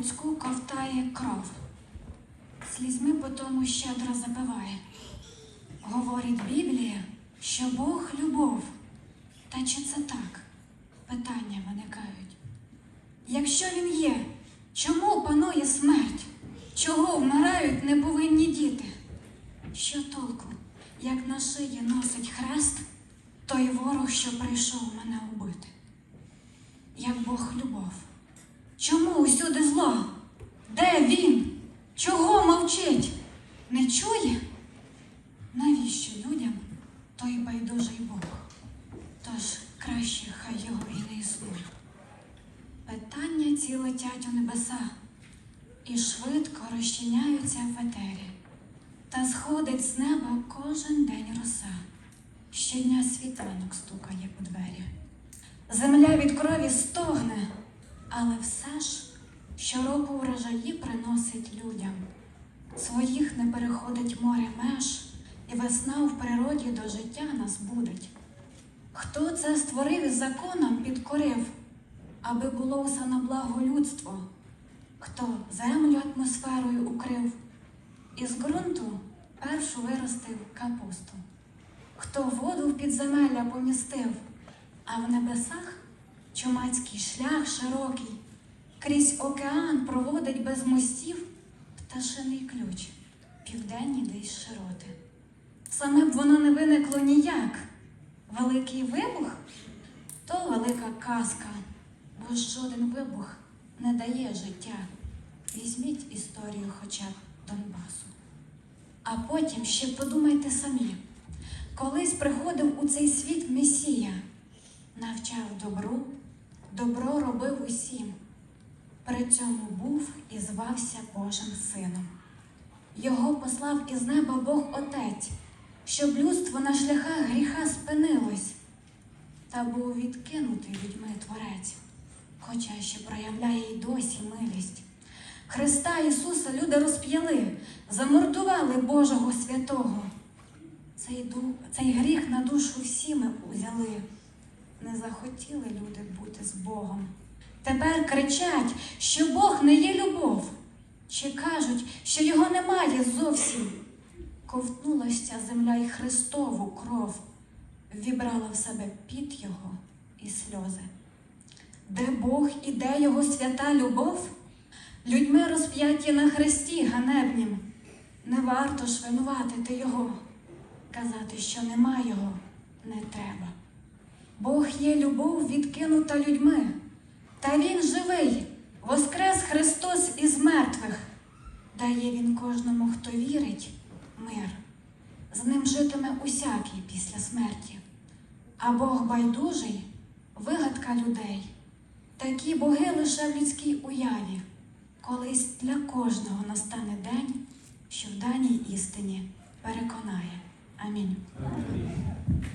людську ковтає кров, слізьми по тому щедро запиває. Говорить Біблія, що Бог любов. Та чи це так? Питання виникають. Якщо він є, чому панує смерть? Чого вмирають неповинні діти? Що толку, як на шиї носить хрест, той ворог, що прийшов мене убити? Як Бог любов. Чому усюди зло? Де він? Чого мовчить? Не чує? Навіщо людям той байдужий Бог? Тож краще хай його і не існує. Питання ці летять у небеса і швидко розчиняються в етері. Та сходить з неба кожен день роса. Щодня світанок стукає у двері. Земля від крові стогне, але все ж щороку врожаї приносить людям. Своїх не переходить море меж, і весна в природі до життя нас будить. Хто це створив і законом підкорив, аби було все на благо людство? Хто землю атмосферою укрив, із ґрунту першу виростив капусту? Хто воду в підземелля помістив, а в небесах чумацький шлях широкий, крізь океан проводить без мостів пташиний ключ, південні десь широти. Саме б воно не виникло ніяк. Великий вибух то велика казка, бо жоден вибух не дає життя. Візьміть історію хоча б Донбасу. А потім ще подумайте самі, колись приходив у цей світ Месія, навчав добру, добро робив усім. При цьому був і звався Божим Сином. Його послав із неба Бог Отець, щоб людство на шляхах гріха спинилось, та був відкинутий людьми Творець, хоча ще проявляє й досі милість. Христа Ісуса люди розп'яли, замордували Божого святого. Цей, цей гріх на душу всі ми узяли. Не захотіли люди бути з Богом. Тепер кричать, що Бог не є любов, чи кажуть, що його немає зовсім. Ковтнулась ця земля й Христову кров, вібрала в себе піт його і сльози. Де Бог і де його свята любов? Людьми розп'яті на хресті ганебнім. Не варто ж винуватити його. Казати, що нема його, не треба. Бог є любов, відкинута людьми. Та Він живий, воскрес Христос із мертвих. Дає Він кожному, хто вірить, мир. З ним житиме усякий після смерті. А Бог байдужий, вигадка людей. Такі боги лише в людській уяві. Колись для кожного настане день, що в даній істині переконає. Амінь.